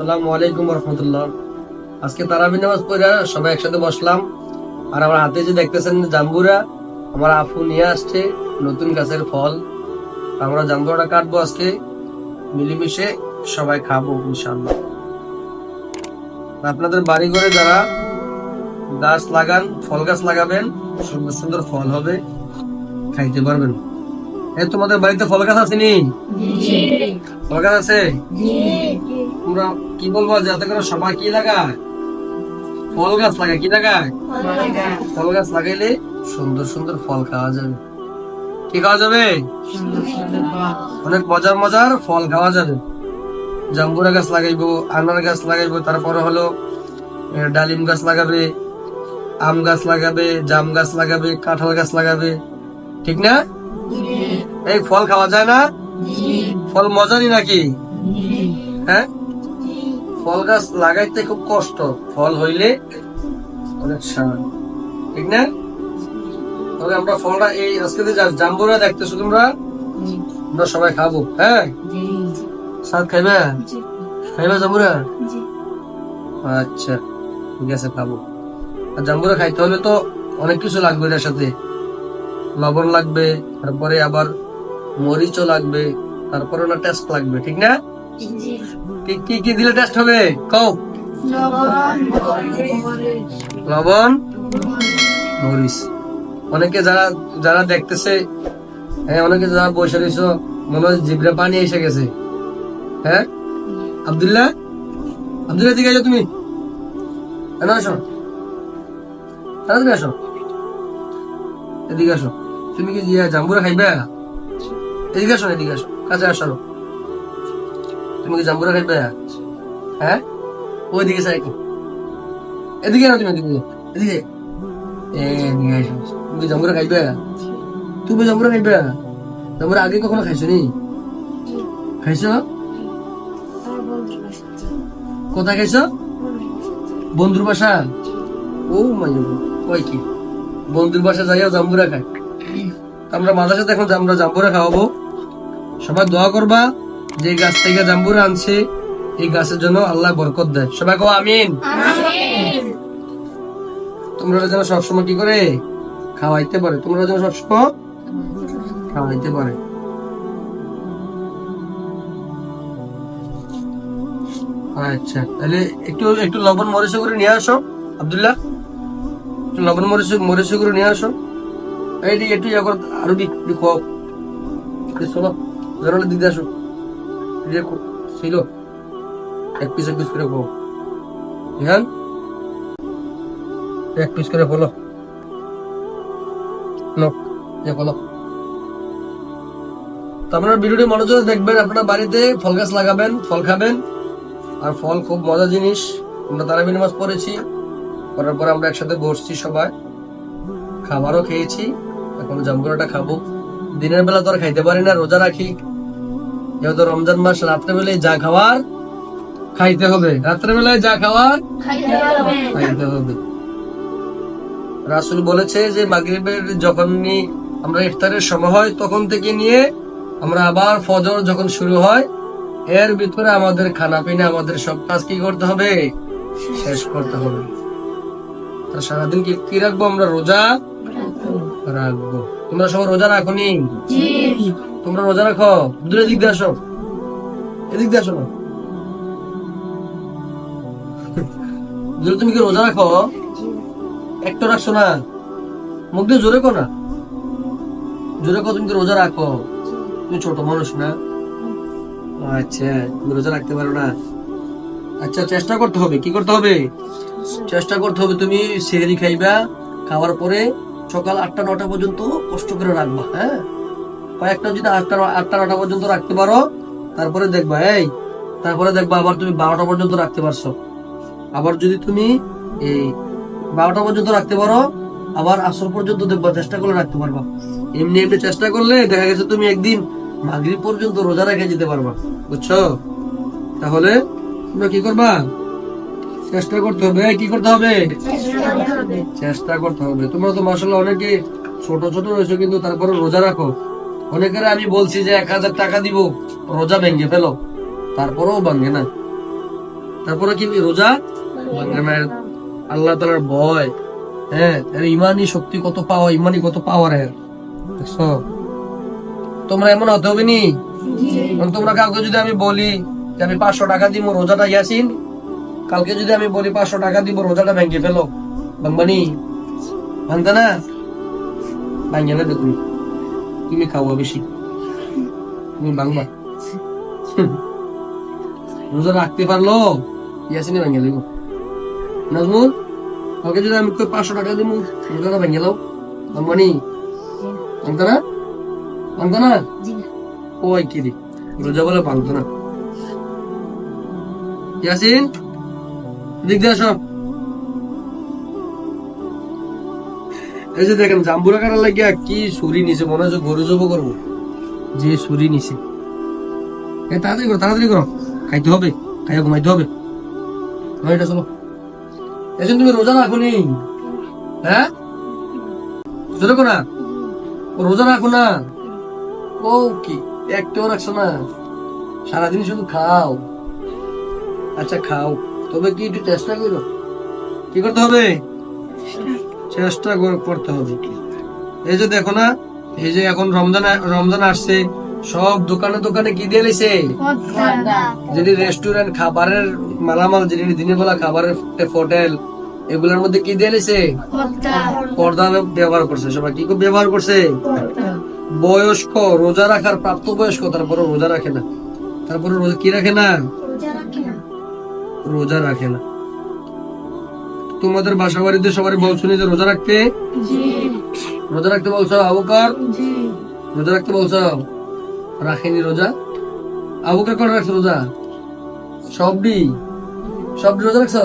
আলাইকুম রহমতুল্লাহ আজকে তারাবি নামাজ পড়ে সবাই একসাথে বসলাম। আর আমার হাতে যে দেখতেছেন জাম্বুরা আমার আফু নিয়ে আসছে নতুন গাছের ফল। আমরা জাম্বুরাটা কাটবো আজকে মিলেমিশে সবাই খাব ইনশাল্লাহ আপনাদের বাড়ি ঘরে যারা গাছ লাগান ফল গাছ লাগাবেন সুন্দর সুন্দর ফল হবে খাইতে পারবেন। এ তোমাদের বাড়িতে ফল গাছ আসেনি ফল গাছ আছে? তোমরা কি বলব যাতে করে সবাই কি লাগায়? ফল গাছ লাগায় কি লাগায়? ফল গাছ লাগাইলে সুন্দর সুন্দর ফল খাওয়া যাবে। কি খাওয়া যাবে? অনেক মজার মজার ফল খাওয়া যাবে। জাম্বুরা গাছ লাগাইবো আনার গাছ লাগাইবো তারপরে হলো ডালিম গাছ লাগাবে আম গাছ লাগাবে জাম গাছ লাগাবে কাঁঠাল গাছ লাগাবে। ঠিক না? এই ফল খাওয়া যায় না? ফল মজারই নাকি? হ্যাঁ? ফল গাছ লাগাইতে খুব কষ্ট। ফল হইলে অনেক স্বাদ। ঠিক না? তবে আমরা ফলটা এই আজকে জাম্বুরা দেখতেছো তোমরা? আমরা সবাই খাব হ্যাঁ? স্বাদ খাইবে? খাইবে জাম্বুরা? আচ্ছা ঠিক আছে খাব। আর জাম্বুরা খাইতে হলে তো অনেক কিছু লাগবে এটার সাথে। লবণ লাগবে তারপরে আবার মরিচও লাগবে তারপরে না টেস্ট লাগবে ঠিক না? কি কি দিলে টেস্ট হবে? কও। লবণ। মরিচ। অনেকে যারা যারা দেখতেছে হ্যাঁ অনেকে যারা বসে রয়েছ, মনে হয় জিবরে পানি এসে গেছে। হ্যাঁ? আব্দুল্লাহ? আব্দুল্লাহ দিকে যাও তুমি। কেন আসো। তাড়াতাড়ি আসো। এদিকে আসো। তুমি কি ইয়া, জাম্বুরা খাইবে? এদিকে আসো এদিকে আসো। কাছে আসো। তুমি কি জাম্বুরা খাইবে হ্যাঁ? ওই দিকে সাইড এদিকে না তুমি, এদিকে। এদিকে। তুমি কি জাম্বুরা খাইবে? তুমি জাম্বুরা খাইবে? জাম্বুরা আগে কখনো খাইছো নি? খাইছো? কোথায় খাইছো? বন্ধুর বাসা? ও মাই ওই কি? বন্ধুর বাসা যাইয়া জাম্বুরা খাই আমরা মাদ্রাসাতে এখন আমরা জাম্বুরা খাওয়াবো। সবাই দোয়া করবা। যে গাছ থেকে জাম্বুরা আনছে এই গাছের জন্য আল্লাহ বরকত দেয়। সবাই কো আমিন। তোমরা যেন সবসময় কি করে? খাওয়াইতে পারে। তোমরা যেন সবসময় খাওয়াইতে পারে। আচ্ছা তাহলে একটু একটু লবণ মরিচ করে নিয়ে আসো আব্দুল্লাহ। একটু লবণ মরিচ মরিচ করে নিয়ে আসো। এই দিকে একটু ইয়ে করো আরও দি দি খাও দি চলো দিতে আসো। ছিল, এক পিস এক পিস করে এক পিস করে নো যে আপনারা ভিডিওটি মনোযোগ দেখবেন বাড়িতে ফল গাছ লাগাবেন, ফল খাবেন। আর ফল খুব মজার জিনিস, আমরা তারাবি নামাজ পড়েছি করার পরে আমরা একসাথে বসছি সবাই। খাবারও খেয়েছি, এখন জাম্বুরাটা খাব। দিনের বেলা তো আর খাইতে পারি না, রোজা রাখি। যেহেতু রমজান মাস রাত্রে বেলায় যা খাওয়ার খাইতে হবে। রাত্রে বেলায় যা খাওয়ার খাইতে হবে। রাসুল বলেছে যে মাগরিবের যখন আমরা ইফতারের সময় হয় তখন থেকে নিয়ে আমরা আবার ফজর যখন শুরু হয় এর ভিতরে আমাদের খানা পিনা আমাদের সব কাজ কি করতে হবে? শেষ করতে হবে। তা সারাদিন কি কি রাখব? আমরা রোজা রাখব। তোমরা সবাই রোজা রাখো নি? তোমরা রোজা রাখো? দূরে দিক দিয়ে আসো। এদিক দিয়ে আসো না। যদি তুমি কি রোজা রাখো? একটা রাখছো না? মুখ দিয়ে জোরে কো না। জোরে কো তুমি কি রোজা রাখো? তুমি ছোট মানুষ না? আচ্ছা তুমি রোজা রাখতে পারো না। আচ্ছা চেষ্টা করতে হবে। কি করতে হবে? চেষ্টা করতে হবে তুমি সেহেরি খাইবা, খাওয়ার পরে সকাল আটটা, নটা পর্যন্ত কষ্ট করে রাখবা হ্যাঁ? কয়েকটা যদি আটটা আটটা নটা পর্যন্ত রাখতে পারো, তারপরে দেখবা, এই, তারপরে দেখবা আবার তুমি বারোটা পর্যন্ত রাখতে পারছ। আবার যদি তুমি এই বারোটা পর্যন্ত রাখতে পারো, আবার আসর পর্যন্ত দেখবা, চেষ্টা করলে রাখতে পারবা। এমনি এমনি চেষ্টা করলে দেখা গেছে তুমি একদিন মাগরিব পর্যন্ত রোজা রেখে যেতে পারবা। বুঝছ? তাহলে তোমরা কি করবা? চেষ্টা করতে হবে। কি করতে হবে? চেষ্টা করতে হবে। তোমরা তো মাসাল্লাহ অনেকে ছোট ছোট রয়েছে, কিন্তু তারপরে রোজা রাখো। অনেকের আমি বলছি যে এক হাজার টাকা দিব, রোজা ভেঙে ফেলো। তারপরেও ভাঙে না। তারপরে কি রোজা? মানে আল্লাহ তালার ভয়। হ্যাঁ এর ইমানি শক্তি কত পাওয়া ইমানি কত পাওয়ার এর। তোমরা এমন হতে হবে নি? তোমরা কাউকে যদি আমি বলি যে আমি পাঁচশো টাকা দিব রোজাটা, ইয়াসিন কালকে যদি আমি বলি পাঁচশো টাকা দিব রোজাটা ভেঙে ফেলো ভাঙবানি ভাঙতে না? ভাঙে না তুমি তুমি খাওয়া বেশি তুমি ভাঙবা রোজা রাখতে পারল? ইয়াসিনে ভেঙে দেবো। নাজমুল ওকে যদি আমি পাঁচশো টাকা দিব রোজাটা ভেঙে দাও। ভাঙবানি ভাঙতে না ভাঙতে না ওই কি রে রোজা বলে ভাঙতো না। ইয়াসিন দিক দিয়ে আসো। এই যে দেখেন জাম্বুরা কাটার লাগিয়া কি ছুরি নিছে মনে হচ্ছে গরু জব করব। যে ছুরি নিছে। এ তাড়াতাড়ি করো তাড়াতাড়ি করো। খাইতে হবে খাইয়া ঘুমাইতে হবে। এটা চলো। এসে তুমি রোজা রাখো নি। হ্যাঁ? রাখো না। ও রোজা রাখো না। ও কি একটাও রাখছো না। সারাদিন শুধু খাও। আচ্ছা খাও। তবে কি একটু চেষ্টা করো। কি করতে হবে? চেষ্টা করতে হবে। এই যে দেখো না এই যে এখন রমজান রমজান আসছে সব দোকানে দোকানে কি দিয়ে লিছে? যদি রেস্টুরেন্ট খাবারের মালামাল যদি দিনের বেলা খাবারের হোটেল এগুলোর মধ্যে কি দিয়ে লিছে? পর্দা। ব্যবহার করছে। সবাই কি করে ব্যবহার করছে? বয়স্ক রোজা রাখার প্রাপ্ত বয়স্ক তারপরে রোজা রাখে না। তারপরে রোজা কি রাখে না। রোজা রাখে না। তোমাদের বাসা বাড়িতে সবাই বলছো যে রোজা রাখতে? রোজা রাখতে বলছো আবুকার? রোজা রাখতে বলছো? রাখেনি রোজা? আবুকার করে রাখছো রোজা? সবডি? সবডি রোজা রাখছো?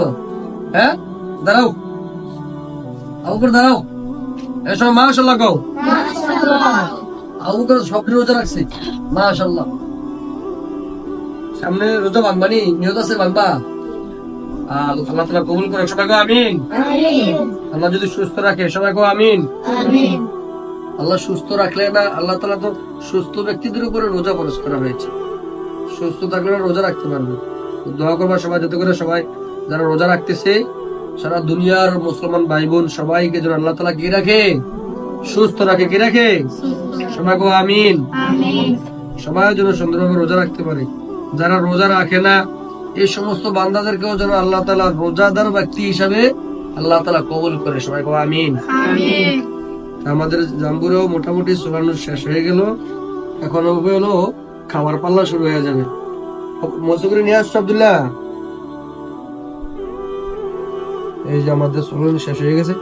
হ্যাঁ? দাঁড়াও। আবুকার দাঁড়াও। এসব মাশাল্লাহ কও। আবুকার সবডি রোজা রাখছে। মাশাল্লাহ সামনে রোজা ভাঙবানি নিয়ত আছে ভাঙবা? আল্লাহ তালা কবুল করে। সবাই আমিন? আল্লাহ যদি সুস্থ রাখে সবাই আমিন? আল্লাহ সুস্থ রাখলে না আল্লাহ তালা তো সুস্থ ব্যক্তিদের উপরে রোজা খরচ করা হয়েছে। সুস্থ থাকলে রোজা রাখতে পারবে। দোয়া করবা সবাই যাতে করে সবাই যারা রোজা রাখতেছে সারা দুনিয়ার মুসলমান ভাই বোন সবাইকে যেন আল্লাহ তালা কি রাখে সুস্থ রাখে কি রাখে। সবাই কো আমিন। সবাই যেন সুন্দরভাবে রোজা রাখতে পারে। যারা রোজা রাখে না এই সমস্ত বান্দাদেরকেও যেন আল্লাহ তালা রোজাদার ব্যক্তি হিসাবে আল্লাহ তালা কবুল করে। সবাই আমিন। আমাদের জাম্বুরেও মোটামুটি চলানো শেষ হয়ে গেল। এখন হলো খাবার পাল্লা শুরু হয়ে যাবে। মজু করে নিয়ে আসছো আবদুল্লাহ? এই যে আমাদের চলন শেষ হয়ে গেছে।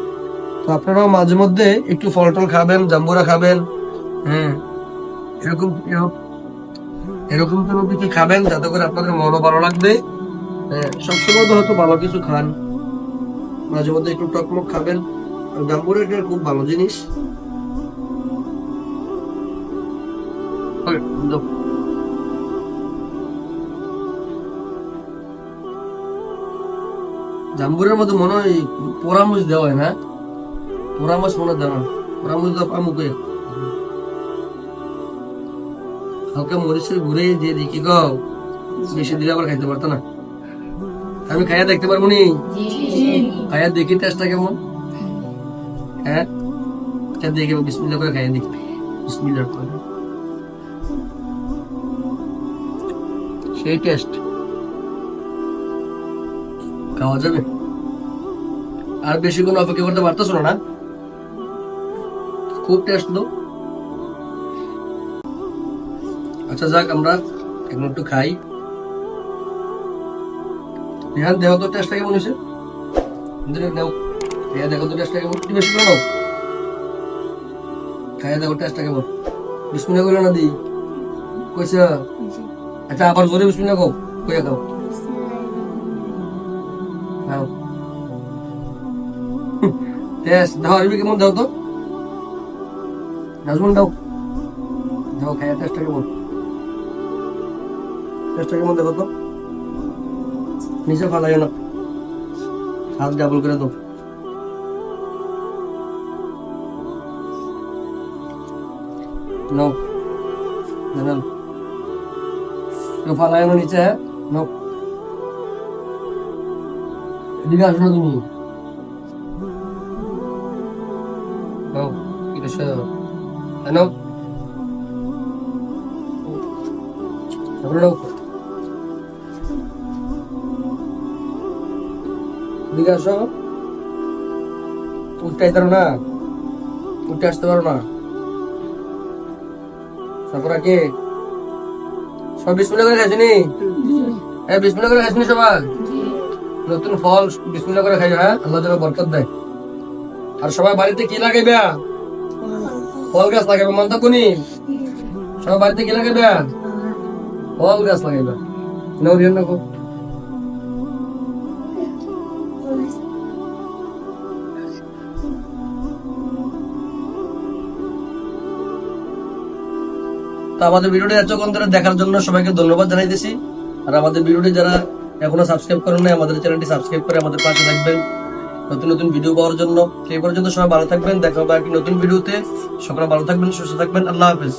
তো আপনারাও মাঝে মধ্যে একটু ফল টল খাবেন জাম্বুরা খাবেন। হ্যাঁ এরকম এরকম- কোনো কিছু খাবেন, যাতে করে আপনাদের মনও ভালো লাগবে। সবসময় তো হয়তো ভালো কিছু খান। মাঝে মধ্যে একটু টকমক খাবেন। আর জাম্বুরা এটা খুব ভালো জিনিস। জাম্বুরের মধ্যে মনে হয় পোড়ামুচ দেওয়া হয় না? পোড়ামুচ মনে দেওয়া। পোড়ামুচ দেওয়া পামুকে হালকা মরিচের ঘুরে দিয়ে দেখি গো? বেশি দিলে আবার খাইতে পারতো না। আমি খাইয়া দেখতে পারব নি? খাইয়া দেখি টেস্টটা কেমন? হ্যাঁ? দেখে বিসমিল্লা করে খাইয়া দেখি। বিসমিল্লা করে। সেই টেস্ট। খাওয়া যাবে। আর বেশি কোনো অপেক্ষা করতে পারতেছো না? খুব টেস্ট তো। আচ্ছা যাক, আমরা এখন একটু খাই। রেহান দেখো তো টেস্টটা কেমন হয়েছে। দেও রেহান দেখো তো টেস্টটা কেমন। একটু বেশি নাও। খাইয়া দেখো টেস্টটা কেমন। বিসমিল্লা করে না দি? কইছে? আচ্ছা আবার জোরে বিসমিল্লা কও। কইয়া খাও। খাও টেস্ট দাও আরবি কেমন দাও তো। নাজমুন দাও দাও খাইয়া টেস্টটা কেমন। টেস্টটা কেমন দেখো তো। নিচে ফালাই না। হাত ডাবল করে দাও। না নিচে হ্যাঁ? এদিকে আসো না তুমি। উঠতে না। উঠতে আসতে পারো না। তারপরে সব বিসমিল্লা করে হ্যাঁ বিসমিল্লা করে সবাই? নতুন ফল বিসমিল্লা করে খাই হ্যাঁ? আল্লাহ যেন বরকত দেয়। আর সবাই বাড়িতে কি লাগে লাগাইবে? ফল গাছ লাগাইবে মন কোনি? সবাই বাড়িতে কি লাগে লাগাইবে? ফল গাছ লাগাইবে। দিও না তো আমাদের ভিডিওটি এতক্ষণ ধরে দেখার জন্য সবাইকে ধন্যবাদ জানাইতেছি আর আমাদের ভিডিওটি যারা এখনও সাবস্ক্রাইব করেন নাই, আমাদের চ্যানেলটি সাবস্ক্রাইব করে আমাদের পাশে থাকবেন। নতুন নতুন ভিডিও পাওয়ার জন্য। সেই পর্যন্ত সবাই ভালো থাকবেন। দেখা হবে নতুন ভিডিওতে সকলে ভালো থাকবেন, সুস্থ থাকবেন। আল্লাহ হাফেজ।